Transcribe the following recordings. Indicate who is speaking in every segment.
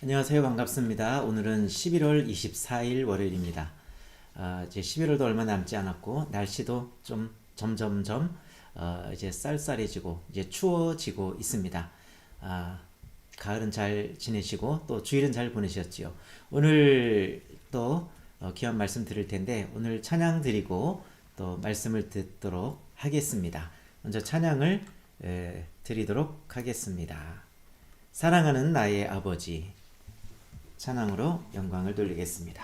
Speaker 1: 안녕하세요. 반갑습니다. 오늘은 11월 24일 월요일입니다. 아, 이제 11월도 얼마 남지 않았고 날씨도 좀 점점점 어, 이제 쌀쌀해지고 이제 추워지고 있습니다. 아, 가을은 잘 지내시고 또 주일은 잘 보내셨지요. 오늘 또 어, 귀한 말씀 드릴 텐데 오늘 찬양 드리고 또 말씀을 듣도록 하겠습니다. 먼저 찬양을 에, 드리도록 하겠습니다. 사랑하는 나의 아버지 찬양으로 영광을 돌리겠습니다.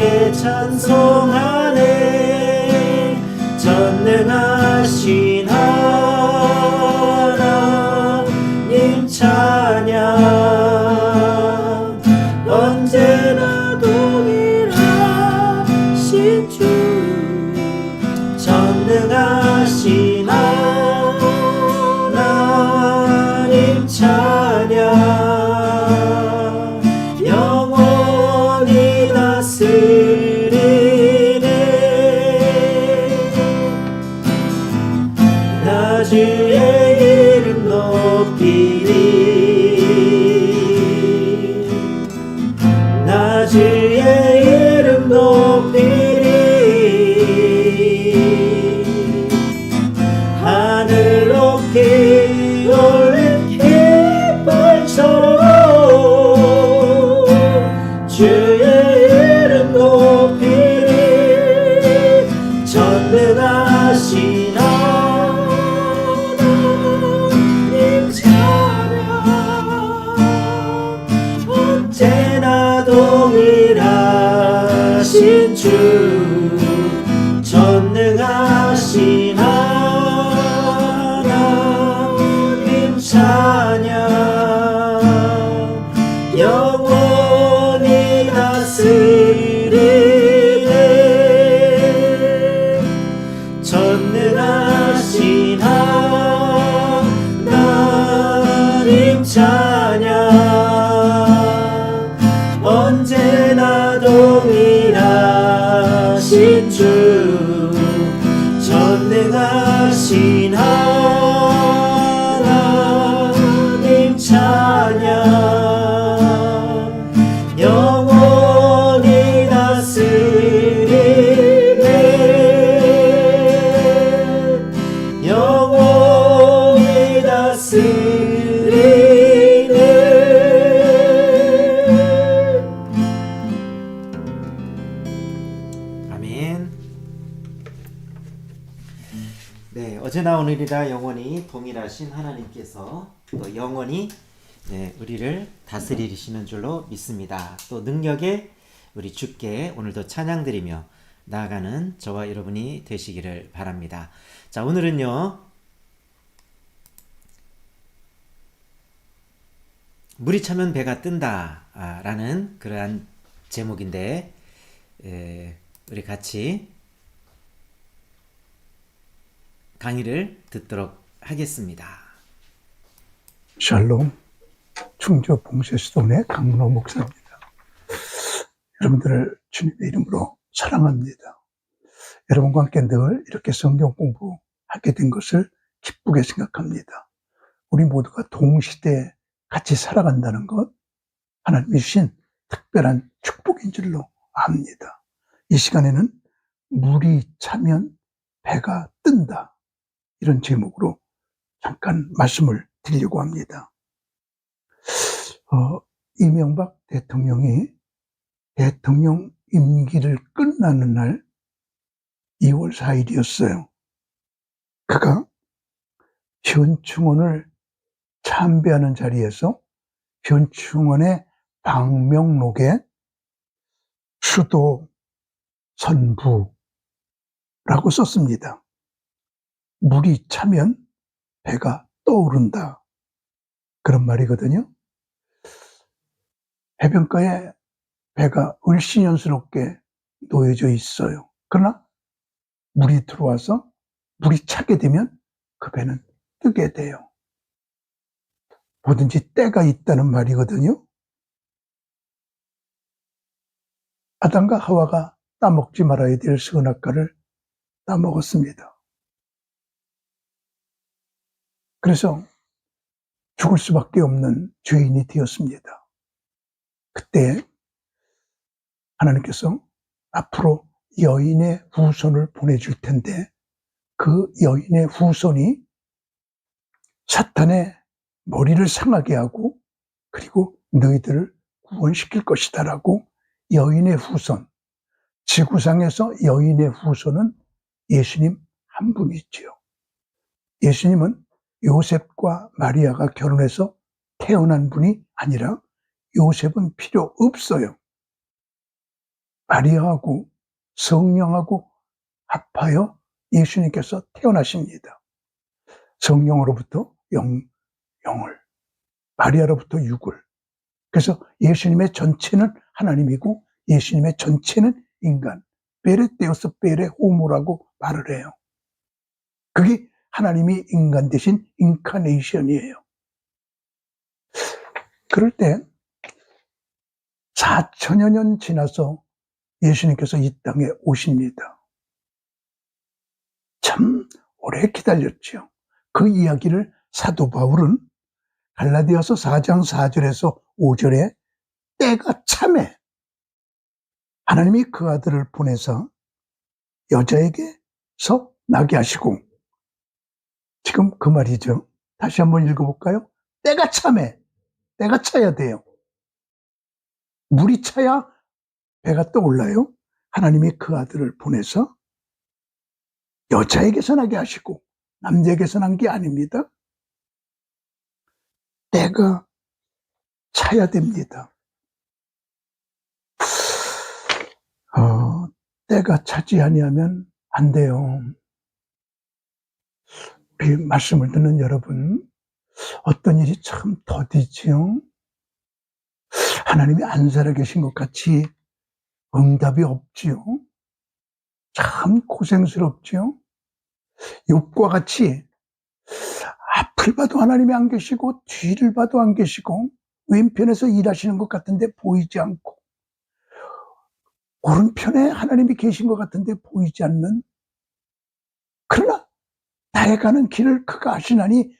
Speaker 1: 주께 찬송하네. 전능하 동일하신 하나님께서 또 영원히 네, 우리를 다스리시는 줄로 믿습니다. 또 능력에 우리 주께 오늘도 찬양드리며 나아가는 저와 여러분이 되시기를 바랍니다. 자, 오늘은요. 물이 차면 배가 뜬다라는 그러한 제목인데 에, 우리 같이 강의를 듣도록 하겠습니다.
Speaker 2: 샬롬 충주 봉쇄수동의 강문호 목사입니다. 여러분들을 주님의 이름으로 사랑합니다. 여러분과 함께 늘 이렇게 성경 공부하게 된 것을 기쁘게 생각합니다. 우리 모두가 동시대에 같이 살아간다는 것 하나님이 주신 특별한 축복인 줄로 압니다. 이 시간에는 물이 차면 배가 뜬다 이런 제목으로 잠깐 말씀을 드리려고 합니다. 어, 이명박 대통령이 대통령 임기를 끝나는 날 2월 4일이었어요. 그가 현충원을 참배하는 자리에서 현충원의 방명록에 수도 선부라고 썼습니다. 물이 차면 배가 떠오른다. 그런 말이거든요. 해변가에 배가 을씨년스럽게 놓여져 있어요. 그러나 물이 들어와서 물이 차게 되면 그 배는 뜨게 돼요. 뭐든지 때가 있다는 말이거든요. 아담과 하와가 따먹지 말아야 될 선악과를 따먹었습니다. 그래서 죽을 수밖에 없는 죄인이 되었습니다. 그때 하나님께서 앞으로 여인의 후손을 보내줄 텐데 그 여인의 후손이 사탄의 머리를 상하게 하고 그리고 너희들을 구원시킬 것이다라고 여인의 후손, 지구상에서 여인의 후손은 예수님 한 분이지요. 예수님은 요셉과 마리아가 결혼해서 태어난 분이 아니라 요셉은 필요 없어요. 마리아하고 성령하고 합하여 예수님께서 태어나십니다. 성령으로부터 영, 영을, 마리아로부터 육을. 그래서 예수님의 전체는 하나님이고 예수님의 전체는 인간. 베레떼오스 베레 호모라고 말을 해요. 그게 하나님이 인간 대신 인카네이션이에요. 그럴 때 4천여 년 지나서 예수님께서 이 땅에 오십니다. 참 오래 기다렸죠. 그 이야기를 사도 바울은 갈라디아서 4장 4절에서 5절에 때가 참에 하나님이 그 아들을 보내서 여자에게서 나게 하시고 지금 그 말이죠. 다시 한번 읽어볼까요? 때가 참에 때가 차야 돼요. 물이 차야 배가 떠올라요. 하나님이 그 아들을 보내서 여자에게서 나게 하시고 남자에게서 난 게 아닙니다. 때가 차야 됩니다. 어, 때가 차지 아니하면 안 돼요. 우리 말씀을 듣는 여러분, 어떤 일이 참 더디지요? 하나님이 안 살아계신 것 같이 응답이 없지요? 참 고생스럽지요? 욕과 같이 앞을 봐도 하나님이 안 계시고 뒤를 봐도 안 계시고 왼편에서 일하시는 것 같은데 보이지 않고 오른편에 하나님이 계신 것 같은데 보이지 않는 그러나 나의 가는 길을 그가 아시나니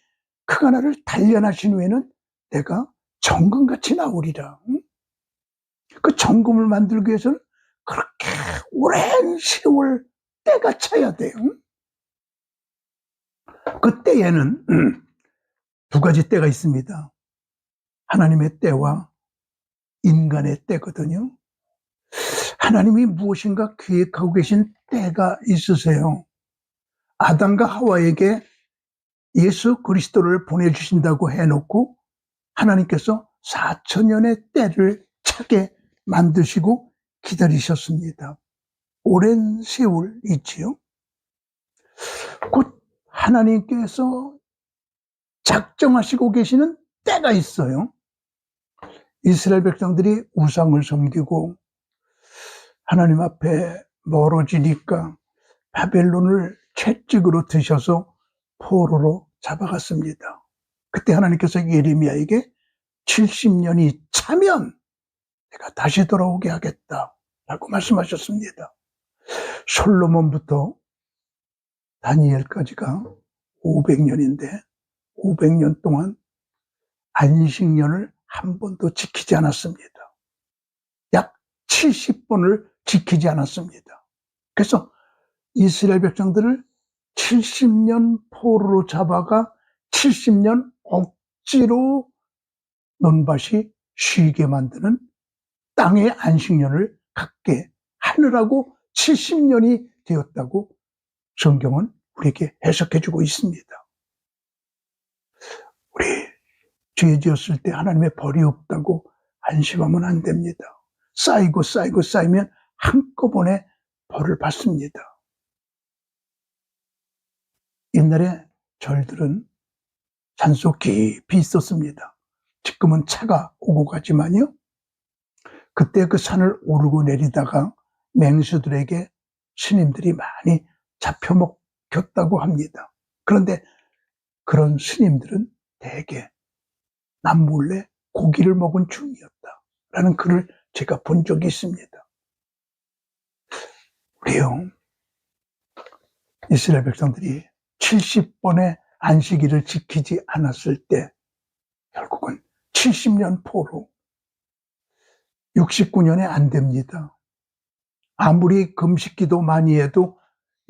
Speaker 2: 그가 나를 단련하신 후에는 내가 정금같이 나오리라. 응? 그 정금을 만들기 위해서는 그렇게 오랜 세월 때가 차야 돼요. 응? 그 때에는 두 가지 때가 있습니다. 하나님의 때와 인간의 때거든요. 하나님이 무엇인가 계획하고 계신 때가 있으세요. 아담과 하와에게 예수 그리스도를 보내주신다고 해놓고 하나님께서 4천년의 때를 차게 만드시고 기다리셨습니다. 오랜 세월 있지요. 곧 하나님께서 작정하시고 계시는 때가 있어요. 이스라엘 백성들이 우상을 섬기고 하나님 앞에 멀어지니까 바벨론을 채찍으로 드셔서 포로로 잡아갔습니다. 그때 하나님께서 예레미야에게 70년이 차면 내가 다시 돌아오게 하겠다 라고 말씀하셨습니다. 솔로몬부터 다니엘까지가 500년인데 500년 동안 안식년을 한 번도 지키지 않았습니다. 약 70번을 지키지 않았습니다. 그래서 이스라엘 백성들을 70년 포로로 잡아가 70년 억지로 논밭이 쉬게 만드는 땅의 안식년을 갖게 하느라고 70년이 되었다고 성경은 우리에게 해석해 주고 있습니다. 우리 죄 지었을 때 하나님의 벌이 없다고 안심하면 안 됩니다. 쌓이고 쌓이고 쌓이면 한꺼번에 벌을 받습니다. 옛날에 절들은 산속 깊이 있었습니다. 지금은 차가 오고 가지만요. 그때 그 산을 오르고 내리다가 맹수들에게 스님들이 많이 잡혀 먹혔다고 합니다. 그런데 그런 스님들은 대개 남몰래 고기를 먹은 중이었다라는 글을 제가 본 적이 있습니다. 우리요, 이스라엘 백성들이 70번의 안식일을 지키지 않았을 때 결국은 70년 포로 69년에 안 됩니다. 아무리 금식기도 많이 해도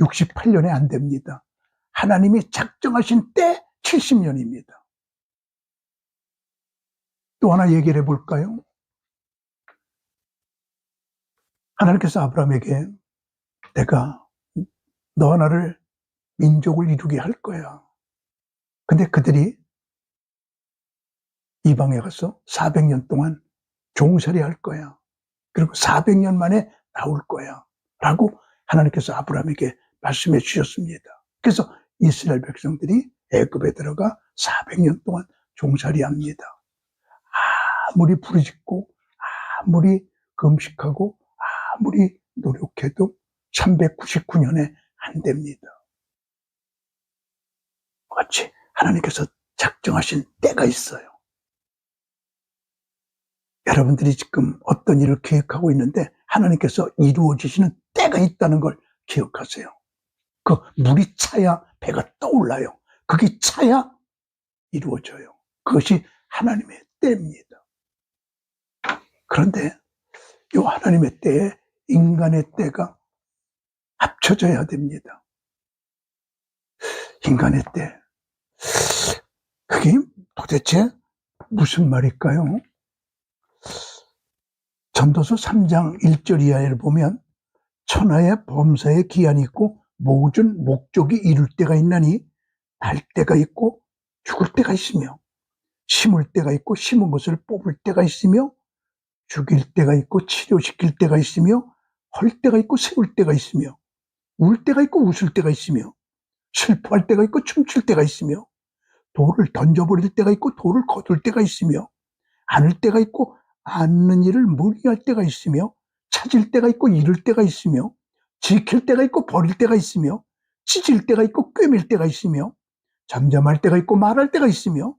Speaker 2: 68년에 안 됩니다. 하나님이 작정하신 때 70년입니다. 또 하나 얘기를 해볼까요? 하나님께서 아브라함에게 내가 너 하나를 민족을 이루게 할 거야. 근데 그들이 이방에 가서 400년 동안 종살이 할 거야. 그리고 400년 만에 나올 거야. 라고 하나님께서 아브라함에게 말씀해 주셨습니다. 그래서 이스라엘 백성들이 애굽에 들어가 400년 동안 종살이 합니다. 아무리 부르짖고 아무리 금식하고 아무리 노력해도 399년에 안 됩니다. 마치 하나님께서 작정하신 때가 있어요. 여러분들이 지금 어떤 일을 계획하고 있는데 하나님께서 이루어지시는 때가 있다는 걸 기억하세요. 그 물이 차야 배가 떠올라요. 그게 차야 이루어져요. 그것이 하나님의 때입니다. 그런데 이 하나님의 때에 인간의 때가 합쳐져야 됩니다. 인간의 때. 그게 도대체 무슨 말일까요? 전도서 3장 1절 이하를 보면 천하의 범사에 기한이 있고 모든 목적이 이룰 때가 있나니 날 때가 있고 죽을 때가 있으며 심을 때가 있고 심은 것을 뽑을 때가 있으며 죽일 때가 있고 치료시킬 때가 있으며 헐 때가 있고 세울 때가 있으며 울 때가 있고 웃을 때가 있으며 슬퍼할 때가 있고 춤출 때가 있으며 돌을 던져버릴 때가 있고 돌을 거둘 때가 있으며 안을 때가 있고 않는 일을 무리할 때가 있으며 찾을 때가 있고 잃을 때가 있으며 지킬 때가 있고 버릴 때가 있으며 찢을 때가 있고 꿰밀 때가 있으며 잠잠할 때가 있고 말할 때가 있으며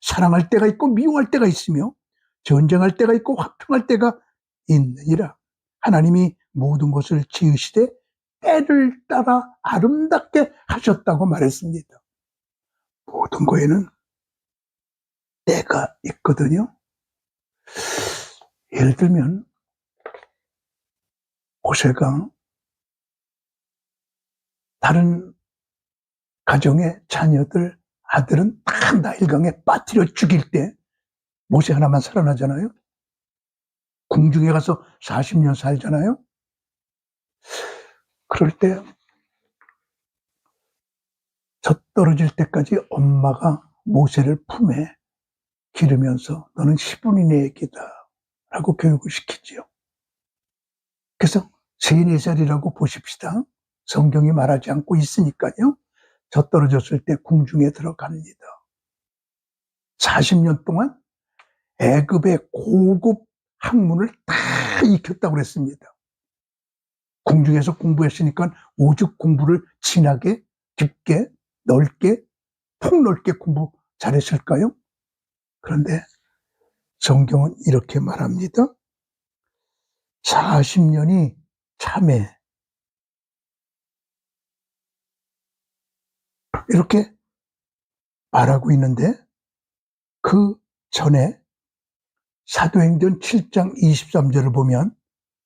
Speaker 2: 사랑할 때가 있고 미워할 때가 있으며 전쟁할 때가 있고 화평할 때가 있느니라 하나님이 모든 것을 지으시되 때를 따라 아름답게 하셨다고 말했습니다. 모든 거에는 때가 있거든요. 예를 들면 모세가 다른 가정의 자녀들 아들은 다 나일강에 빠뜨려 죽일 때 모세 하나만 살아나잖아요. 궁중에 가서 40년 살잖아요. 그럴 때 젖 떨어질 때까지 엄마가 모세를 품에 기르면서 너는 10분 이 내 애기다 라고 교육을 시키지요. 그래서 3, 4살이라고 보십시다. 성경이 말하지 않고 있으니까요. 젖 떨어졌을 때 궁중에 들어갑니다. 40년 동안 애굽의 고급 학문을 다 익혔다고 그랬습니다. 궁중에서 공부했으니까 오죽 공부를 진하게, 깊게, 넓게, 폭넓게 공부 잘했을까요? 그런데 성경은 이렇게 말합니다. 40년이 참해. 이렇게 말하고 있는데 그 전에 사도행전 7장 23절을 보면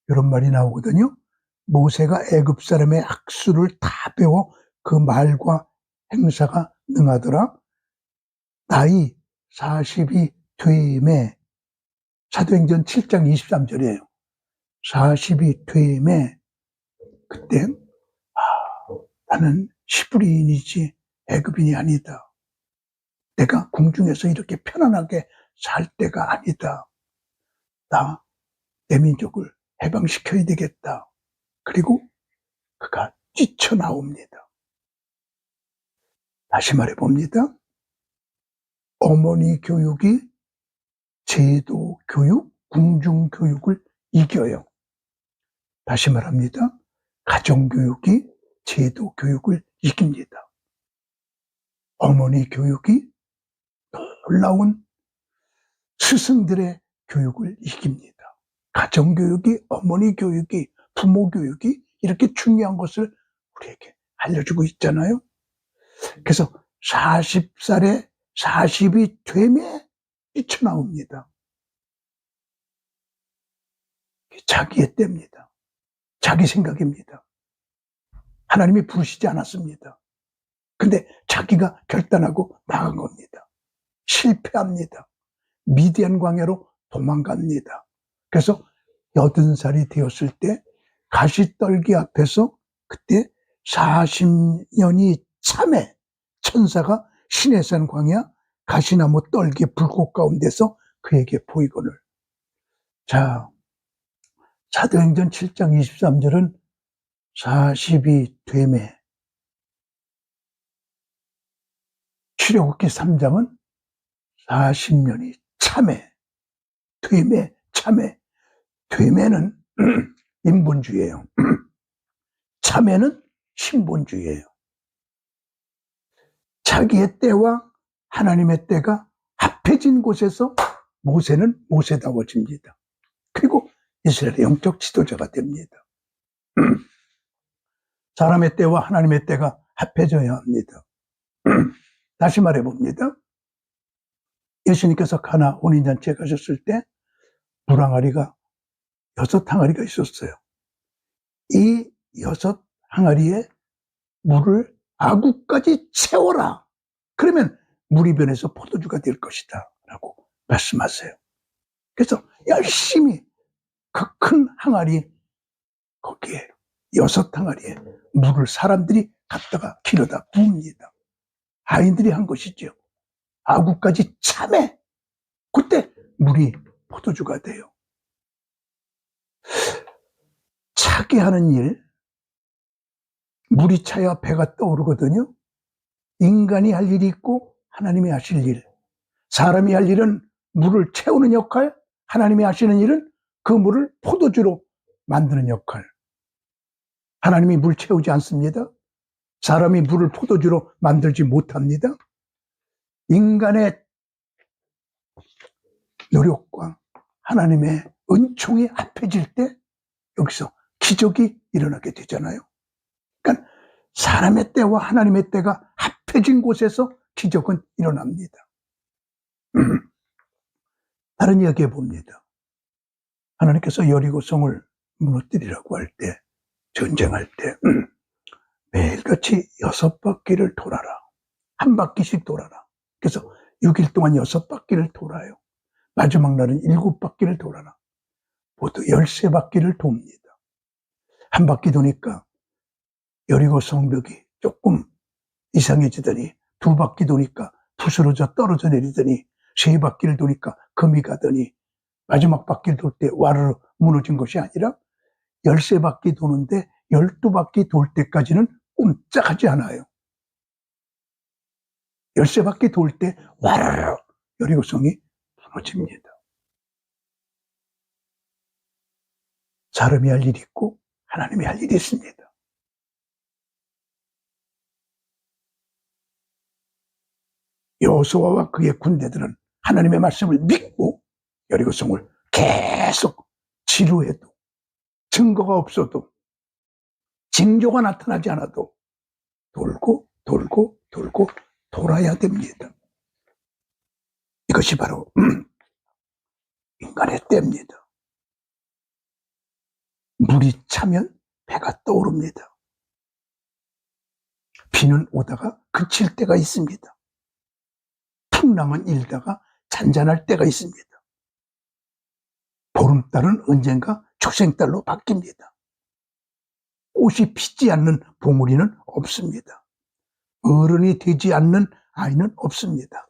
Speaker 2: 이런 말이 나오거든요. 모세가 애굽 사람의 학수를 다 배워 그 말과 행사가 능하더라. 나이 40이 되매 사도행전 7장 23절이에요. 40이 되매 그때 아, 나는 시브리인이지 애굽인이 아니다. 내가 궁중에서 이렇게 편안하게 살 때가 아니다. 나 내 민족을 해방시켜야 되겠다. 그리고 그가 뛰쳐나옵니다. 다시 말해 봅니다. 어머니 교육이 제도 교육, 궁중 교육을 이겨요. 다시 말합니다. 가정 교육이 제도 교육을 이깁니다. 어머니 교육이 놀라운 스승들의 교육을 이깁니다. 가정 교육이 어머니 교육이 부모 교육이 이렇게 중요한 것을 우리에게 알려주고 있잖아요. 그래서 40살에 40이 되면 뛰쳐나옵니다. 자기의 때입니다. 자기 생각입니다. 하나님이 부르시지 않았습니다. 근데 자기가 결단하고 나간 겁니다. 실패합니다. 미디안 광야로 도망갑니다. 그래서 여든 살이 되었을 때 가시떨기 앞에서 그때 40년이 참에 천사가 시내산 광야 가시나무 떨기 불꽃 가운데서 그에게 보이거늘. 자, 사도행전 7장 23절은 40이 되매 출애굽기 3장은 40년이 참에 되매 참에 되매는 인본주의예요. 참에는 신본주의예요. 자기의 때와 하나님의 때가 합해진 곳에서 모세는 모세다워집니다. 그리고 이스라엘의 영적 지도자가 됩니다. 사람의 때와 하나님의 때가 합해져야 합니다. 다시 말해 봅니다. 예수님께서 가나 혼인잔치에 가셨을 때 물항아리가 여섯 항아리가 있었어요. 이 여섯 항아리에 물을 아구까지 채워라. 그러면 물이 변해서 포도주가 될 것이다. 라고 말씀하세요. 그래서 열심히 그 큰 항아리 거기에 여섯 항아리에 물을 사람들이 갖다가 길어다 부읍니다. 아이들이 한 것이죠. 아구까지 참해. 그때 물이 포도주가 돼요. 차게 하는 일, 물이 차야 배가 떠오르거든요. 인간이 할 일이 있고 하나님이 하실 일. 사람이 할 일은 물을 채우는 역할, 하나님이 하시는 일은 그 물을 포도주로 만드는 역할. 하나님이 물 채우지 않습니다. 사람이 물을 포도주로 만들지 못합니다. 인간의 노력과 하나님의 은총이 합해질 때 여기서 기적이 일어나게 되잖아요. 사람의 때와 하나님의 때가 합해진 곳에서 기적은 일어납니다. 다른 이야기 해 봅니다. 하나님께서 여리고성을 무너뜨리라고 할 때, 전쟁할 때, 매일같이 여섯 바퀴를 돌아라. 한 바퀴씩 돌아라. 그래서 6일 동안 여섯 바퀴를 돌아요. 마지막 날은 일곱 바퀴를 돌아라. 모두 열세 바퀴를 돕니다. 한 바퀴 도니까 여리고 성벽이 조금 이상해지더니 두 바퀴 도니까 부스러져 떨어져 내리더니 세 바퀴를 도니까 금이 가더니 마지막 바퀴를 돌 때 와르르 무너진 것이 아니라 열세 바퀴 도는데 열두 바퀴 돌 때까지는 꼼짝하지 않아요. 열세 바퀴 돌 때 와르르 여리고성이 무너집니다. 사람이 할 일이 있고 하나님이 할 일이 있습니다. 여호수아와 그의 군대들은 하나님의 말씀을 믿고 여리고성을 계속 지루해도 증거가 없어도 징조가 나타나지 않아도 돌고 돌고 돌고 돌아야 됩니다. 이것이 바로 인간의 때입니다. 물이 차면 배가 떠오릅니다. 비는 오다가 그칠 때가 있습니다. 풍랑은 일다가 잔잔할 때가 있습니다. 보름달은 언젠가 초생달로 바뀝니다. 꽃이 피지 않는 봉우리는 없습니다. 어른이 되지 않는 아이는 없습니다.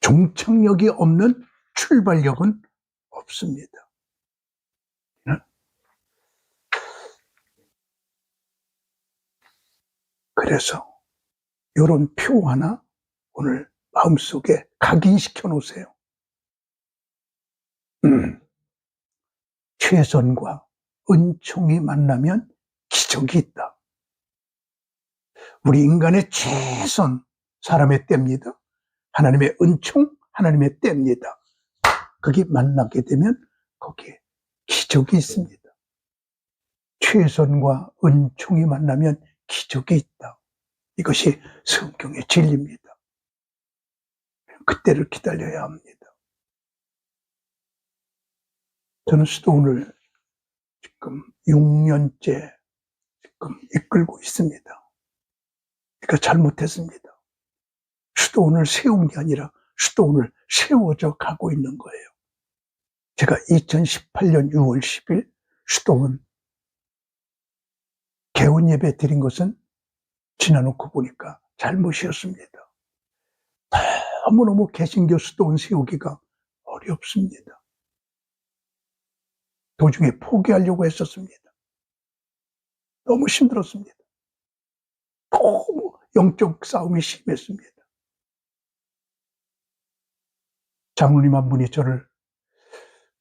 Speaker 2: 종착역이 없는 출발력은 없습니다. 그래서 이런 표 하나 오늘 마음속에 각인시켜 놓으세요. 음, 최선과 은총이 만나면 기적이 있다. 우리 인간의 최선, 사람의 때입니다. 하나님의 은총, 하나님의 때입니다. 그게 만나게 되면 거기에 기적이 있습니다. 최선과 은총이 만나면 기적이 있다. 이것이 성경의 진리입니다. 그때를 기다려야 합니다. 저는 수도원을 지금 6년째 지금 이끌고 있습니다. 그러니까 잘못했습니다. 수도원을 세운 게 아니라 수도원을 세워져 가고 있는 거예요. 제가 2018년 6월 10일 수도원 개원 예배 드린 것은 지나놓고 보니까 잘못이었습니다. 너무너무 개신교 수도원 세우기가 어렵습니다. 도중에 포기하려고 했었습니다. 너무 힘들었습니다. 너무 영적 싸움이 심했습니다. 장로님 한 분이 저를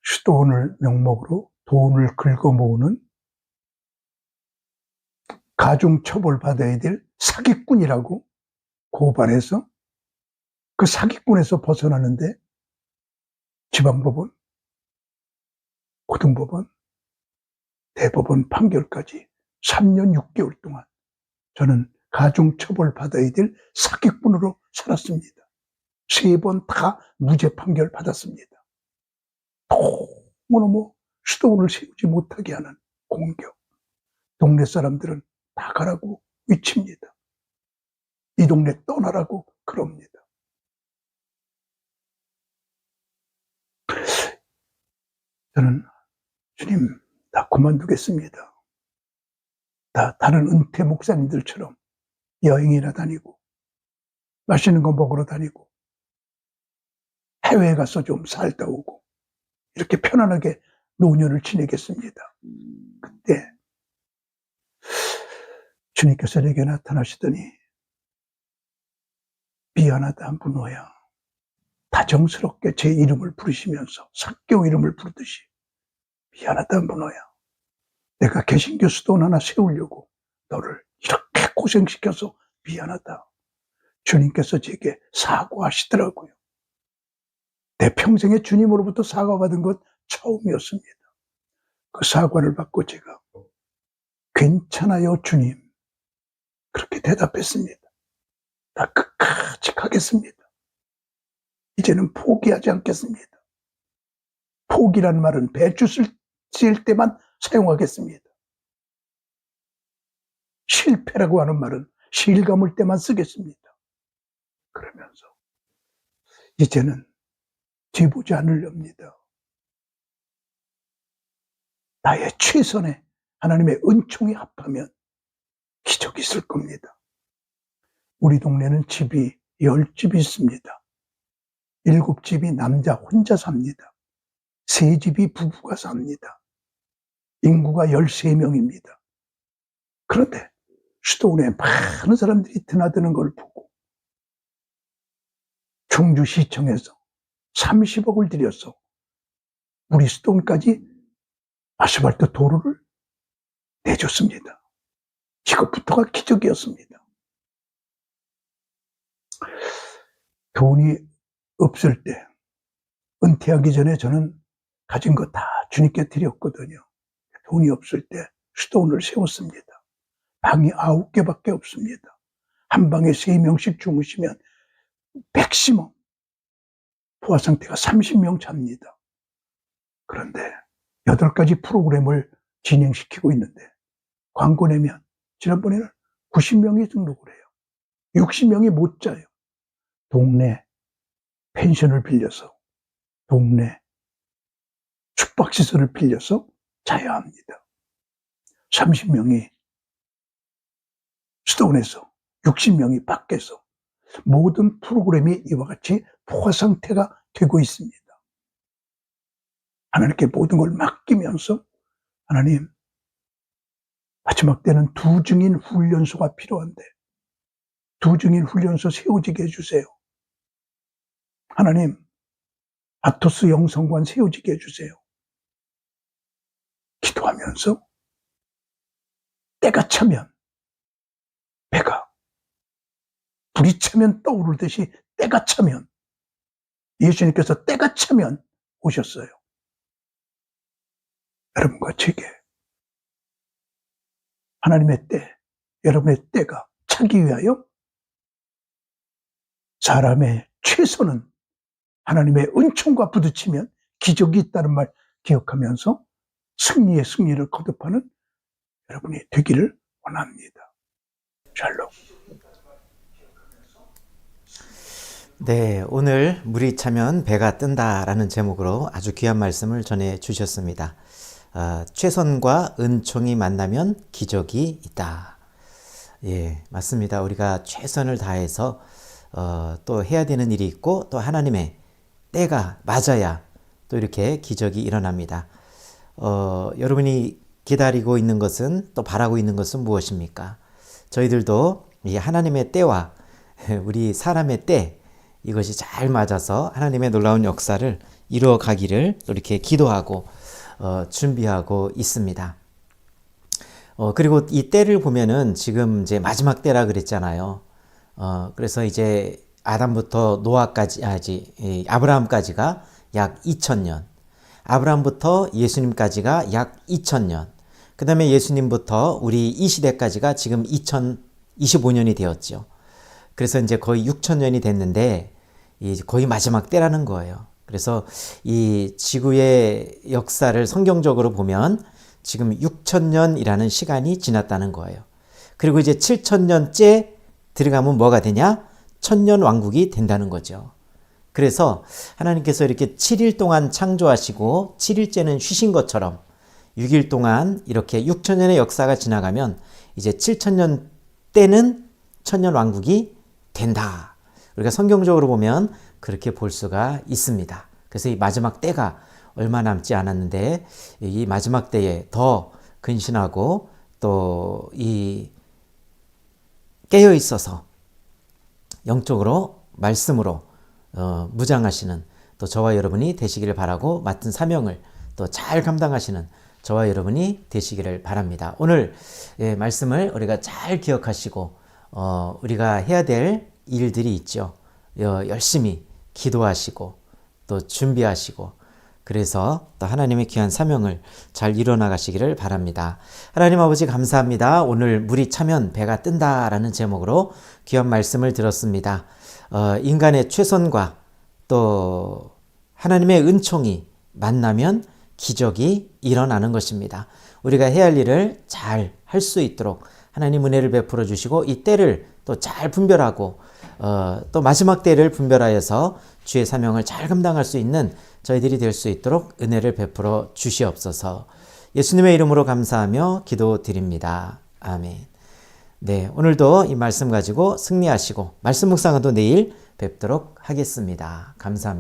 Speaker 2: 수도원을 명목으로 돈을 긁어 모으는 가중 처벌 받아야 될 사기꾼이라고 고발해서 그 사기꾼에서 벗어나는데 지방법원, 고등법원, 대법원 판결까지 3년 6개월 동안 저는 가중 처벌 받아야 될 사기꾼으로 살았습니다. 세 번 다 무죄 판결 받았습니다. 너무너무 수도원을 세우지 못하게 하는 공격. 동네 사람들은 다 가라고 위칩니다. 이 동네 떠나라고 그럽니다. 저는 주님, 다 그만두겠습니다. 다 다른 은퇴 목사님들처럼 여행이나 다니고, 맛있는 거 먹으러 다니고, 해외에 가서 좀 살다 오고, 이렇게 편안하게 노년을 지내겠습니다. 그때, 주님께서 내게 나타나시더니, 미안하다, 문호야. 다정스럽게 제 이름을 부르시면서 사교 이름을 부르듯이 미안하다 문호야. 내가 개신교 수도원 하나 세우려고 너를 이렇게 고생시켜서 미안하다. 주님께서 제게 사과하시더라고요. 내 평생에 주님으로부터 사과받은 것 처음이었습니다. 그 사과를 받고 제가 괜찮아요 주님 그렇게 대답했습니다. 나 끝까지 가겠습니다. 이제는 포기하지 않겠습니다. 포기라는 말은 배추 쓸 때만 사용하겠습니다. 실패라고 하는 말은 실 감을 때만 쓰겠습니다. 그러면서 이제는 뒤보지 않으렵니다. 나의 최선에 하나님의 은총이 합하면 기적이 있을 겁니다. 우리 동네는 집이 열 집이 있습니다. 일곱 집이 남자 혼자 삽니다. 세 집이 부부가 삽니다. 인구가 13명입니다. 그런데 수도원에 많은 사람들이 드나드는 걸 보고 충주시청에서 30억을 들여서 우리 수도원까지 아스팔트 도로를 내줬습니다. 이것부터가 기적이었습니다. 돈이 없을 때, 은퇴하기 전에 저는 가진 거다 주님께 드렸거든요. 돈이 없을 때 수도원을 세웠습니다. 방이 아홉 개밖에 없습니다. 한 방에 세 명씩 주무시면 맥시멈 포화 상태가 30명 잡니다. 그런데 여덟 가지 프로그램을 진행시키고 있는데 광고 내면 지난번에는 90명이 등록을 해요. 60명이 못 자요. 동네 펜션을 빌려서 동네 숙박시설을 빌려서 자야 합니다. 30명이 수도원에서 60명이 밖에서 모든 프로그램이 이와 같이 포화 상태가 되고 있습니다. 하나님께 모든 걸 맡기면서 하나님 마지막 때는 두 증인 훈련소가 필요한데 두 증인 훈련소 세워지게 해주세요. 하나님 아토스 영성관 세워지게 해주세요. 기도하면서 때가 차면 배가 불이 차면 떠오르듯이 때가 차면 예수님께서 때가 차면 오셨어요. 여러분과 제게 하나님의 때, 여러분의 때가 차기 위하여 사람의 최선은 하나님의 은총과 부딪히면 기적이 있다는 말 기억하면서 승리의 승리를 거듭하는 여러분이 되기를 원합니다. 샬롬.
Speaker 1: 네, 오늘 물이 차면 배가 뜬다라는 제목으로 아주 귀한 말씀을 전해 주셨습니다. 아, 최선과 은총이 만나면 기적이 있다. 예, 맞습니다. 우리가 최선을 다해서 어, 또 해야 되는 일이 있고 또 하나님의 때가 맞아야 또 이렇게 기적이 일어납니다. 어, 여러분이 기다리고 있는 것은 또 바라고 있는 것은 무엇입니까? 저희들도 이 하나님의 때와 우리 사람의 때 이것이 잘 맞아서 하나님의 놀라운 역사를 이루어 가기를 또 이렇게 기도하고 어, 준비하고 있습니다. 어, 그리고 이 때를 보면은 지금 이제 마지막 때라 그랬잖아요. 어, 그래서 이제 아담부터 노아까지, 아지, 이 아브라함까지가 약 2000년. 아브라함부터 예수님까지가 약 2000년. 그 다음에 예수님부터 우리 이 시대까지가 지금 2025년이 되었죠. 그래서 이제 거의 6천년이 됐는데 이 거의 마지막 때라는 거예요. 그래서 이 지구의 역사를 성경적으로 보면 지금 6천년이라는 시간이 지났다는 거예요. 그리고 이제 7천년째 들어가면 뭐가 되냐? 천년 왕국이 된다는 거죠. 그래서 하나님께서 이렇게 7일 동안 창조하시고 7일째는 쉬신 것처럼 6일 동안 이렇게 6천 년의 역사가 지나가면 이제 7천 년 때는 천년 왕국이 된다. 우리가 성경적으로 보면 그렇게 볼 수가 있습니다. 그래서 이 마지막 때가 얼마 남지 않았는데 이 마지막 때에 더 근신하고 또 이 깨어 있어서 영적으로 말씀으로 어, 무장하시는 또 저와 여러분이 되시기를 바라고 맡은 사명을 또 잘 감당하시는 저와 여러분이 되시기를 바랍니다. 오늘 예, 말씀을 우리가 잘 기억하시고 어, 우리가 해야 될 일들이 있죠. 어, 열심히 기도하시고 또 준비하시고 그래서 또 하나님의 귀한 사명을 잘 이뤄나가시기를 바랍니다. 하나님 아버지 감사합니다. 오늘 물이 차면 배가 뜬다라는 제목으로 귀한 말씀을 들었습니다. 어, 인간의 최선과 또 하나님의 은총이 만나면 기적이 일어나는 것입니다. 우리가 해야 할 일을 잘 할 수 있도록 하나님 은혜를 베풀어 주시고 이 때를 또 잘 분별하고 어, 또 마지막 때를 분별하여서 주의 사명을 잘 감당할 수 있는 저희들이 될 수 있도록 은혜를 베풀어 주시옵소서. 예수님의 이름으로 감사하며 기도드립니다. 아멘. 네, 오늘도 이 말씀 가지고 승리하시고 말씀 묵상도 내일 뵙도록 하겠습니다. 감사합니다.